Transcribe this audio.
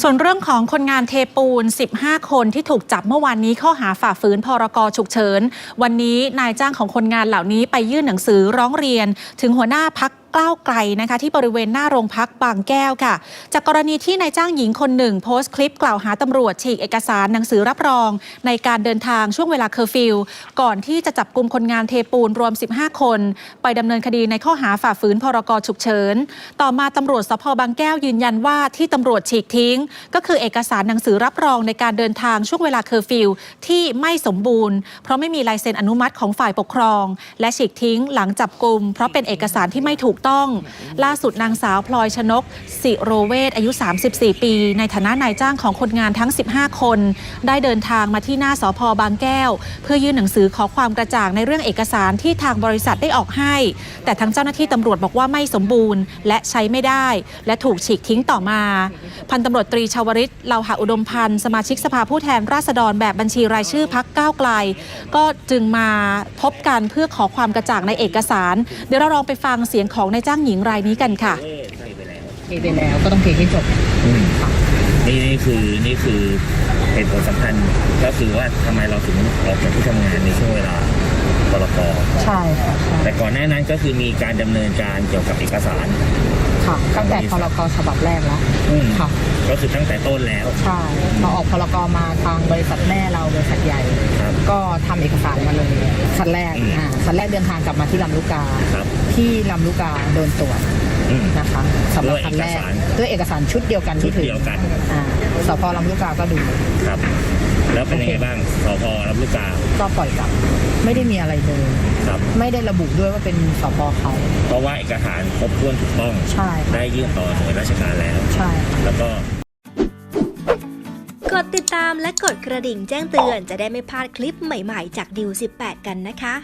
ส่วนเรื่องของคนงานเทปูน 15 คนที่ถูกจับเมื่อวานนี้ข้อหาฝ่าฝืนพรกฉุกเฉิน วันนี้นายจ้างของคนงานเหล่านี้ไปยื่นหนังสือร้องเรียน ถึงหัวหน้าพัก ก้าวไกลนะคะที่บริเวณหน้าโรงพักบางแก้วค่ะ จากกรณีที่นายจ้างหญิงคนหนึ่ง โพสต์คลิปกล่าวหาตำรวจฉีกเอกสารหนังสือรับรอง ในการเดินทางช่วงเวลาเคอร์ฟิวก่อนที่จะจับกลุ่มคนงานเทปูนรวม 15 คน ไปดำเนินคดีในข้อหาฝ่าฝืนพรกฉุกเฉิน ต่อมาตำรวจสพบางแก้วยืนยันว่าที่ตำรวจฉีกทิ้ง ก็คือเอกสารหนังสือรับรองในการเดินทางช่วงเวลาเคอร์ฟิวที่ไม่สมบูรณ์ เพราะไม่มีลายเซ็นอนุมัติของฝ่ายปกครอง และฉีกทิ้งหลังจับกลุ่มเพราะเป็นเอกสารที่ไม่ถูกต้อง ล่าสุดนางสาวพลอยชนก สิโรเวทอายุ 34 ปี ในฐานะนายจ้างของคนงานทั้ง 15 คน ได้เดินทางมาที่หน้าสพบางแก้ว เพื่อยื่นหนังสือขอความกระจ่างในเรื่องเอกสารที่ทางบริษัทได้ออกให้ แต่ทั้งเจ้าหน้าที่ตำรวจบอกว่าไม่สมบูรณ์ และใช้ไม่ได้ และถูกฉีกทิ้งต่อมา พันตำรวจตรีชาวริตเลาหะอุดมพันธ์สมาชิกสภาผู้แทนราษฎรแบบบัญชีรายชื่อพักก้าวไกล ก็จึงมาพบกันเพื่อขอความกระจ่างในเอกสาร เดี๋ยวเราลองไปฟังเสียงของนายจ้างหญิงรายนี้กันค่ะ เทไปแล้วเทไปแล้วก็ต้องเทให้จบนี่นี่คือนี่คือเหตุผลสำคัญก็คือว่าทำไมเราถึงออกจากที่ทำงานในช่วงเวลาพรกใช่ค่ะใช่แต่ก่อนหน้านั้นก็คือมีการดำเนินการเกี่ยวกับเอกสาร ค่ะ ตั้งแต่พรกฉบับแรกแล้วอืม ค่ะ ก็คือตั้งแต่ต้นแล้วใช่พอออกพรกมาทางบริษัทแม่เราบริษัทใหญ่ ครับ ก็ทำเอกสารมาเลยสันแรกอืม อ่าสันแรกเดินทางกลับมาที่ลำลูกกา ครับที่ลำลูกกาโดนตรวจอืม นะคะสำหรับด้วยคันแรกเอกสารด้วยเอกสารชุดเดียวกันที่ถึงชุดเดียวกัน อ่าสพลำลูกกาก็ดู ครับ แล้วเป็นยังไงบ้างสพรับลูกกาก็ปล่อยกลับ ไม่ได้มีอะไรเลยครับ ไม่ได้ระบุด้วยว่าเป็นสพเขาเพราะว่าเอกสารครบถ้วนถูกต้อง ใช่ค่ะได้ยื่นต่อหน่วยราชการแล้ว ใช่ค่ะ แล้วก็ กดติดตามและกดกระดิ่งแจ้งเตือนจะได้ไม่พลาดคลิปใหม่ๆ จากดิว18 กันนะคะ